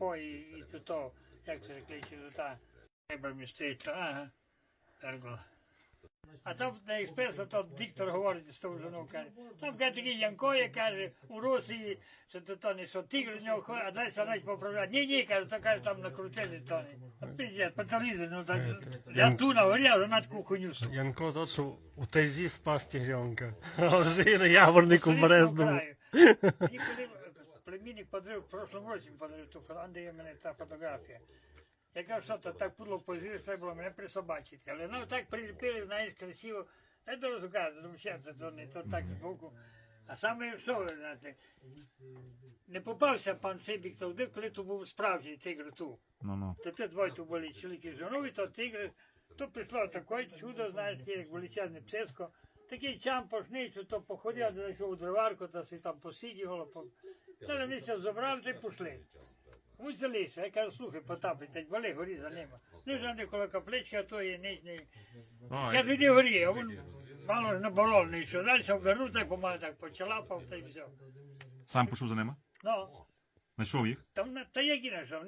по і, і то, як це кличе, то та, треба міститься, ага, Ерго. А там на експресу то диктор говорить з того жену, каже, там каже такий Янкоє, каже, у Росії, що то, то не що тигр з нього ходить, а дай садать поправляти. Ні, ні, каже, то каже, там накрутили, то не. А пиздец, по телевізору, ну так, я ту на горі, а вже на таку хуйню слухаю. Янко тот, що у тайзі спас тігренка. А вже на яворнику Березному. Племінник подарив, в прошлому році подарив ту фото, де є мене та фотографія. Я кажу, що то так пудло позириш, треба було мене присобачити. Але ну так приліпили, знаєш, красиво. Та до розказу, замчаться, то не то так збоку. А саме що, ви знаєте, не попався пан Сибік тоді, коли то був справжній тигр ту. Ну ну. То те двоє то були чоловіки з то тигр, то прийшло таке чудо, знаєш, як величезне псеско. Такий чам пошничу, то походив, зайшов у дроварку, то си там посидів, по... Та все забрали, та й пішли. Взялися. Я кажу, слухай, Потапи, та вали горі за ними. Ну, ж вони коло каплички, а то є нижній. Я тоді горі, а він мало ж наборов не йшов. Далі обернув, так помалу так почалапав, та й все. сам пішов за ними? Ну, Знайшов їх? Та, та як і знайшов,